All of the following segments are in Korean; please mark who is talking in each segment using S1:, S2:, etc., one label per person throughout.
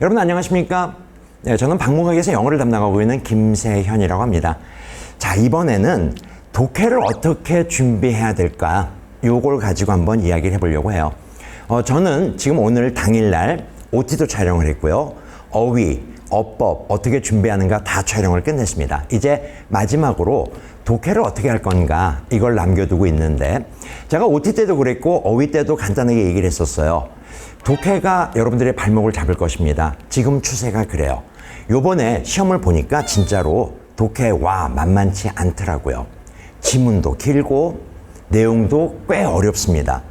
S1: 여러분 안녕하십니까? 네, 저는 박물관에서 영어를 담당하고 있는 김세현이라고 합니다. 자, 이번에는 독해를 어떻게 준비해야 될까? 요걸 가지고 한번 이야기를 해보려고 해요. 어, 저는 지금 오늘 당일날 OT도 촬영을 했고요. 어휘, 어법, 어떻게 준비하는가 다 촬영을 끝냈습니다. 이제 마지막으로 독해를 어떻게 할 건가 이걸 남겨두고 있는데 제가 OT 때도 그랬고 어휘 때도 간단하게 얘기를 했었어요. 독해가 여러분들의 발목을 잡을 것입니다. 지금 추세가 그래요. 요번에 시험을 보니까 진짜로 독해와 만만치 않더라고요. 지문도 길고 내용도 꽤 어렵습니다.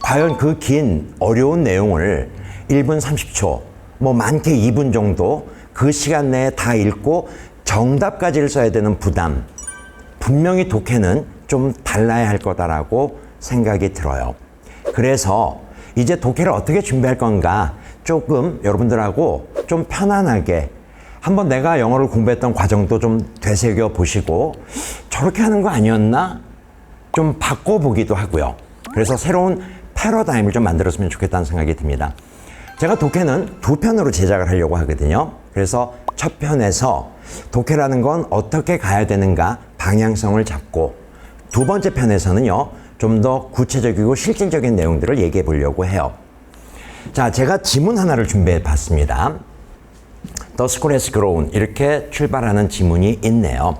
S1: 과연 그 긴 어려운 내용을 1분 30초, 뭐 많게 2분 정도 그 시간 내에 다 읽고 정답까지를 써야 되는 부담. 분명히 독해는 좀 달라야 할 거다라고 생각이 들어요. 그래서 이제 독해를 어떻게 준비할 건가 조금 여러분들하고 좀 편안하게 한번 내가 영어를 공부했던 과정도 좀 되새겨 보시고 저렇게 하는 거 아니었나? 좀 바꿔보기도 하고요. 그래서 새로운 패러다임을 좀 만들었으면 좋겠다는 생각이 듭니다. 제가 독해는 두 편으로 제작을 하려고 하거든요. 그래서 첫 편에서 독해라는 건 어떻게 가야 되는가 방향성을 잡고 두 번째 편에서는요. 좀 더 구체적이고 실질적인 내용들을 얘기해 보려고 해요. 자, 제가 지문 하나를 준비해 봤습니다. The school has grown. 이렇게 출발하는 지문이 있네요.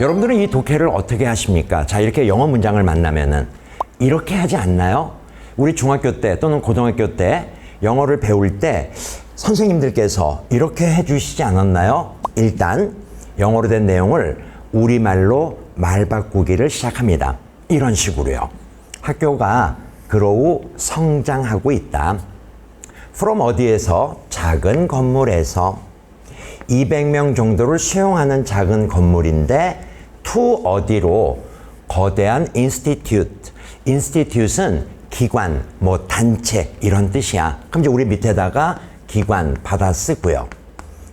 S1: 여러분들은 이 독해를 어떻게 하십니까? 자, 이렇게 영어 문장을 만나면은 이렇게 하지 않나요? 우리 중학교 때 또는 고등학교 때 영어를 배울 때 선생님들께서 이렇게 해주시지 않았나요? 일단 영어로 된 내용을 우리말로 말 바꾸기를 시작합니다. 이런 식으로요. 학교가 그로우 성장하고 있다. from 어디에서 작은 건물에서 200명 정도를 수용하는 작은 건물인데 to 어디로 거대한 institute. institute은 기관, 뭐 단체 이런 뜻이야. 그럼 이제 우리 밑에다가 기관 받아 쓰고요.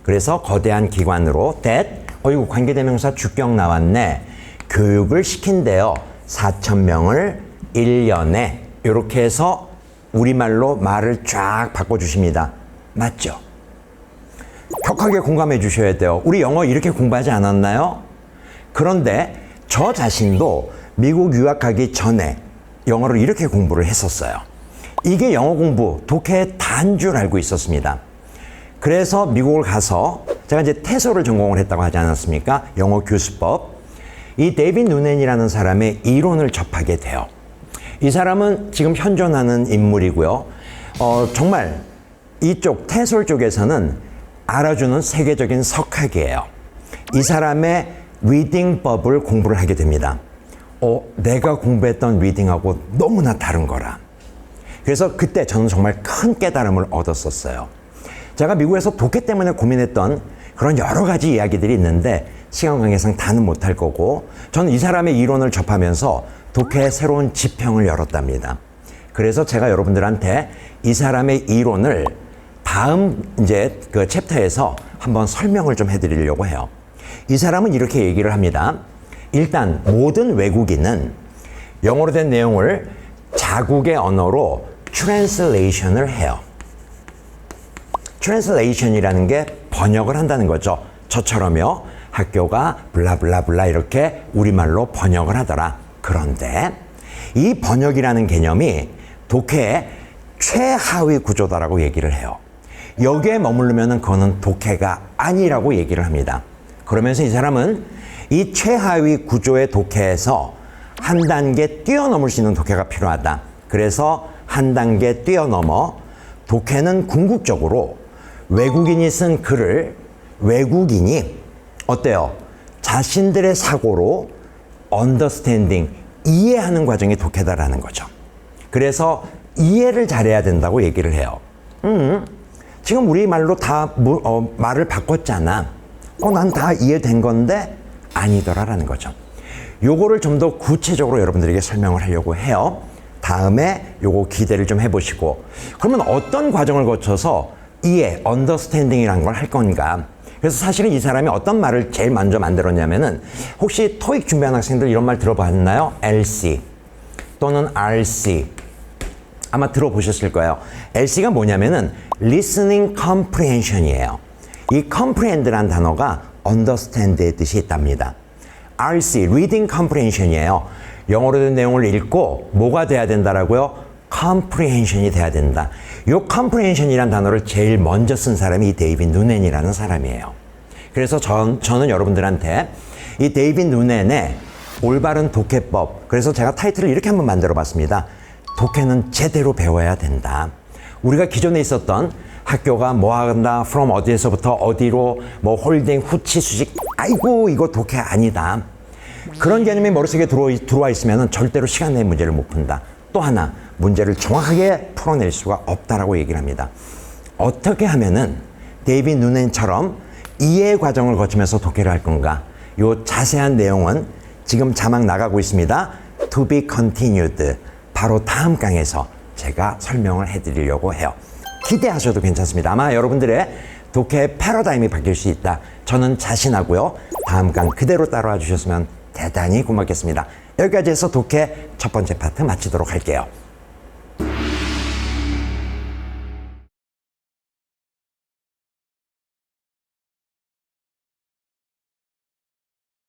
S1: 그래서 거대한 기관으로 that 어이구 관계대명사 주격 나왔네. 교육을 시킨대요. 4천 명을 1년에 이렇게 해서 우리말로 말을 쫙 바꿔 주십니다. 맞죠? 격하게 공감해 주셔야 돼요. 우리 영어 이렇게 공부하지 않았나요? 그런데 저 자신도 미국 유학하기 전에 영어를 이렇게 공부를 했었어요. 이게 영어 공부, 독해 단줄 알고 있었습니다. 그래서 미국을 가서 제가 이제 태소를 전공을 했다고 하지 않았습니까? 영어 교수법. 이 데이빗 누넨이라는 사람의 이론을 접하게 돼요. 이 사람은 지금 현존하는 인물이고요. 어, 정말 이쪽 태솔 쪽에서는 알아주는 세계적인 석학이에요. 이 사람의 리딩법을 공부를 하게 됩니다. 어, 내가 공부했던 리딩하고 너무나 다른 거라. 그래서 그때 저는 정말 큰 깨달음을 얻었었어요. 제가 미국에서 독해 때문에 고민했던 그런 여러 가지 이야기들이 있는데 시간 관계상 다는 못할 거고 저는 이 사람의 이론을 접하면서 독해의 새로운 지평을 열었답니다. 그래서 제가 여러분들한테 이 사람의 이론을 다음 이제 그 챕터에서 한번 설명을 좀 해드리려고 해요. 이 사람은 이렇게 얘기를 합니다. 일단 모든 외국인은 영어로 된 내용을 자국의 언어로 트랜슬레이션을 해요. 트랜슬레이션이라는 게 번역을 한다는 거죠. 저처럼요. 학교가 블라블라블라 이렇게 우리말로 번역을 하더라. 그런데 이 번역이라는 개념이 독해의 최하위 구조다라고 얘기를 해요. 여기에 머무르면 그거는 독해가 아니라고 얘기를 합니다. 그러면서 이 사람은 이 최하위 구조의 독해에서 한 단계 뛰어넘을 수 있는 독해가 필요하다. 그래서 한 단계 뛰어넘어 독해는 궁극적으로 외국인이 쓴 글을 외국인이 어때요? 자신들의 사고로 언더스탠딩 이해하는 과정이 독해다라는 거죠. 그래서 이해를 잘해야 된다고 얘기를 해요. 음, 지금 우리 말로 다 어, 말을 바꿨잖아. 어, 난 다 이해된 건데 아니더라라는 거죠. 요거를 좀 더 구체적으로 여러분들에게 설명을 하려고 해요. 다음에 요거 기대를 좀 해보시고 그러면 어떤 과정을 거쳐서 이해, 언더스탠딩이라는 걸 할 건가? 그래서 사실은 이 사람이 어떤 말을 제일 먼저 만들었냐면은 혹시 토익 준비하는 학생들 이런 말 들어봤나요? LC 또는 RC 아마 들어보셨을 거예요. LC가 뭐냐면은 listening comprehension이에요. 이 comprehend란 단어가 understand의 뜻이 있답니다. RC, reading comprehension이에요. 영어로 된 내용을 읽고 뭐가 돼야 된다라고요? Comprehension이 돼야 된다. 이 comprehension이라는 단어를 제일 먼저 쓴 사람이 이 데이빗 누넨이라는 사람이에요. 그래서 전, 저는 여러분들한테 이 데이빗 누넨의 올바른 독해법, 그래서 제가 타이틀을 이렇게 한번 만들어 봤습니다. 독해는 제대로 배워야 된다. 우리가 기존에 있었던 학교가 뭐 한다, from 어디에서부터 어디로, 뭐 홀딩, 후치, 수직, 아이고, 이거 독해 아니다. 그런 개념이 머릿속에 들어와, 있으면 절대로 시간 내에 문제를 못 푼다. 또 하나, 문제를 정확하게 풀어낼 수가 없다라고 얘기를 합니다. 어떻게 하면은 데이빗 누넨처럼 이해 과정을 거치면서 독해를 할 건가? 요 자세한 내용은 지금 자막 나가고 있습니다. To be continued. 바로 다음 강에서 제가 설명을 해드리려고 해요. 기대하셔도 괜찮습니다. 아마 여러분들의 독해 패러다임이 바뀔 수 있다. 저는 자신하고요. 다음 강 그대로 따라와 주셨으면 대단히 고맙겠습니다. 여기까지 해서 독해 첫 번째 파트 마치도록 할게요.